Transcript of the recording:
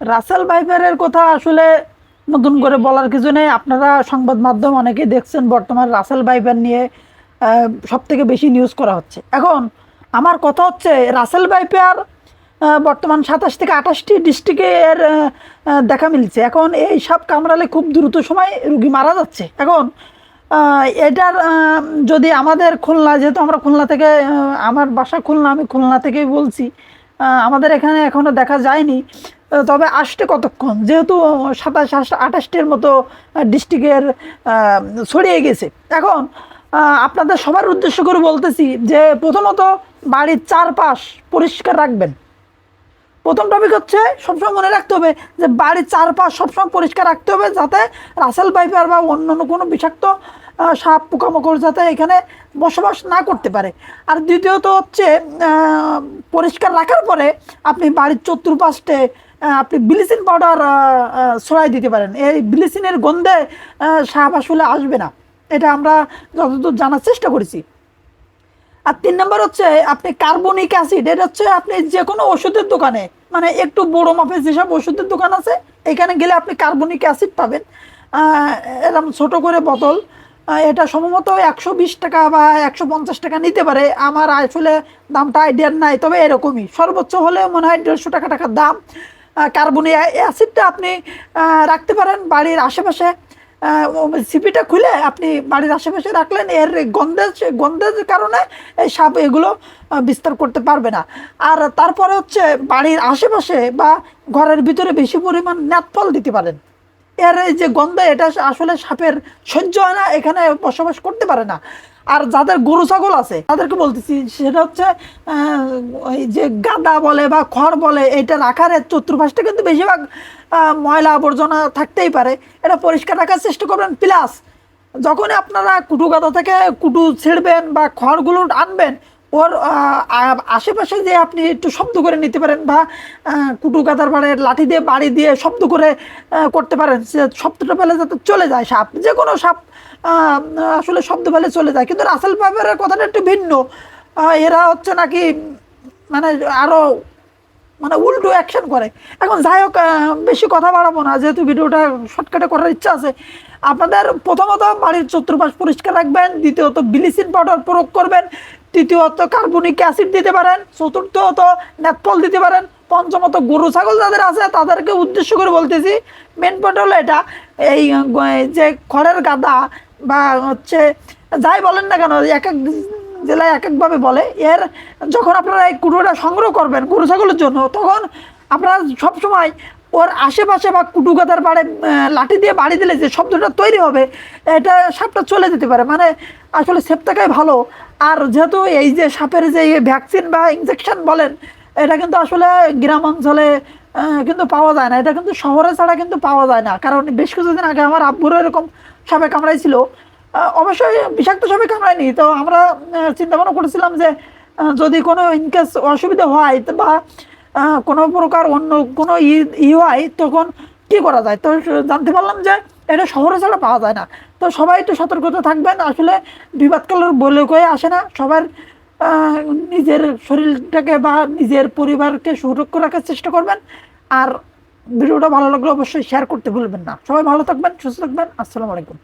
রাসেল ভাইপারের কথা আসলে নতুন করে বলার কিছু নেই। আপনারা সংবাদ মাধ্যম অনেকেই দেখছেন, বর্তমান রাসেল ভাইপার নিয়ে সব থেকে বেশি নিউজ করা হচ্ছে। এখন আমার কথা হচ্ছে রাসেল ভাইপার বর্তমান সাতাশ থেকে আঠাশটি ডিস্ট্রিক্টে এর দেখা মিলছে। এখন এই সব কামড়ালে খুব দ্রুত সময় রুগী মারা যাচ্ছে। এখন এটার যদি আমাদের খুলনা, যেহেতু আমরা খুলনা থেকে আমার বাসা খুলনা, আমি খুলনা থেকেই বলছি আমাদের এখানে এখনও দেখা যায়নি। তবে আসতে কতক্ষণ? যেহেতু সাতাশ আঠাশটির মতো ডিস্ট্রিক্টের ছড়িয়ে গেছে। এখন আপনাদের সবার উদ্দেশ্য করে বলতেছি যে প্রথমত বাড়ির চারপাশ পরিষ্কার রাখবেন। প্রথম টপিক হচ্ছে, সবসময় মনে রাখতে হবে যে বাড়ির চারপাশ সবসময় পরিষ্কার রাখতে হবে যাতে রাসেল পাইপার বা অন্য অন্য কোনো বিষাক্ত সাপ, পোকামাকড় যাতে এখানে বসবাস না করতে পারে। আর দ্বিতীয়ত হচ্ছে পরিষ্কার রাখার পরে আপনি বাড়ির চতুর্পাশে আপনি ব্লিচিং পাউডার ছড়াই দিতে পারেন। এই ব্লিচিংয়ের গন্ধে সাপ আসলে আসবে না। এটা আমরা যতদূর জানার চেষ্টা করেছি। আর তিন নম্বর হচ্ছে, আপনি কার্বনিক অ্যাসিড, এটা হচ্ছে আপনি যে কোনো ওষুধের দোকানে মানে একটু বড় মাপের যেসব ওষুধের দোকান আছে, এখানে গেলে আপনি কার্বনিক অ্যাসিড পাবেন। এরকম ছোট করে বোতল এটা সম্ভবত একশো বিশ টাকা বা একশো পঞ্চাশ টাকা নিতে পারে। আমার আসলে দামটা আইডিয়ার নাই, তবে এরকমই। সর্বোচ্চ হলে মনে হয় দেড়শো টাকা টাকার দাম। কার্বনিক অ্যাসিডটা আপনি রাখতে পারেন বাড়ির আশেপাশে। সিপিটা খুলে আপনি বাড়ির আশেপাশে রাখলেন, এর গন্ধের গন্ধের কারণে এই সাপ এগুলো বিস্তার করতে পারবে না। আর তারপরে হচ্ছে বাড়ির আশেপাশে বা ঘরের ভিতরে বেশি পরিমাণ ন্যাতফল দিতে পারেন। এর এই যে গন্ধ, এটা আসলে সাপের সহ্য হয় না, এখানে বসবাস করতে পারে না। আর যাদের গরু ছাগল আছে, তাদেরকে বলতেছি, সেটা হচ্ছে ওই যে গাদা বলে বা খড় বলে, এটা রাখার চতুর্পাশটা কিন্তু বেশিরভাগ ময়লা আবর্জনা থাকতেই পারে। এটা পরিষ্কার রাখার চেষ্টা করবেন। প্লাস যখনই আপনারা কুটু গাদা থেকে কুটু ছেড়বেন বা খড়গুলো আনবেন ওর আশেপাশে যে আপনি একটু শব্দ করে নিতে পারেন বা কুটু গাদার বাড়ে লাঠি দিয়ে, বাড়ি দিয়ে শব্দ করে করতে পারেন, সে শব্দটা পেলে যাতে চলে যায় সাপ। যে কোনো সাপ আসলে শব্দ পেলে চলে যায়। কিন্তু রাসেল পাইপারের কথাটা একটু ভিন্ন। এরা হচ্ছে নাকি মানে আরও মানে উল্টো অ্যাকশন করে। এখন যাই হোক বেশি কথা বাড়াবো না। যেহেতু ভিডিওটা শর্টকাটে করার ইচ্ছা আছে, আপনাদের প্রথমত বাড়ির চতুর্পাশ পরিষ্কার রাখবেন, দ্বিতীয়ত ব্লিচিং পাউডার প্রয়োগ করবেন তৃতীয়ত কার্বনিক অ্যাসিড দিতে পারেন, চতুর্থত নেটপল দিতে পারেন, পঞ্চমত গরু ছাগল যাদের আছে তাদেরকে উদ্দেশ্য করে বলতেছি মেন পয়েন্ট হলো এটা, এই যে খড়ের গাদা বা হচ্ছে যাই বলেন না কেন, এক এক জেলায় এক একভাবে বলে, এর যখন আপনারা এই কুটোটা সংগ্রহ করবেন গরু ছাগলের জন্য, তখন আপনারা সবসময় ওর আশেপাশে বা কুটু গাদার বাড়ে লাঠি দিয়ে বাড়ি দিলে যে শব্দটা তৈরি হবে, এটা সাপটা চলে যেতে পারে। মানে আসলে সেফ থাকাই ভালো। আর যেহেতু এই যে সাপের যে ভ্যাকসিন বা ইনজেকশন বলেন, এটা কিন্তু আসলে গ্রাম অঞ্চলে কিন্তু পাওয়া যায় না। এটা কিন্তু শহরে ছাড়া কিন্তু পাওয়া যায় না। কারণ বেশ কিছুদিন আগে আমার আব্বুরও এরকম সাপে কামড়াইছিল। অবশ্যই বিষাক্ত সাপে কামড়ায়নি। তো আমরা চিন্তা ভাবনা করেছিলাম যে যদি কোনো ইনকেস অসুবিধা হয়, বা কোনো প্রকার অন্য কোনো ই ই হয় তখন কী করা যায়? তো জানতে পারলাম যে এটা শহরে ছাড়া পাওয়া যায় না। তো সবাই একটু সতর্কতা থাকবেন, আসলে বিবাদকালের বলে কয়ে আসে না। সবার নিজের শরীরটাকে বা নিজের পরিবারকে সুরক্ষা রাখার চেষ্টা করবেন। আর ভিডিওটা ভালো লাগলে অবশ্যই শেয়ার করতে ভুলবেন না। সবাই ভালো থাকবেন, সুস্থ থাকবেন। আসসালামু আলাইকুম।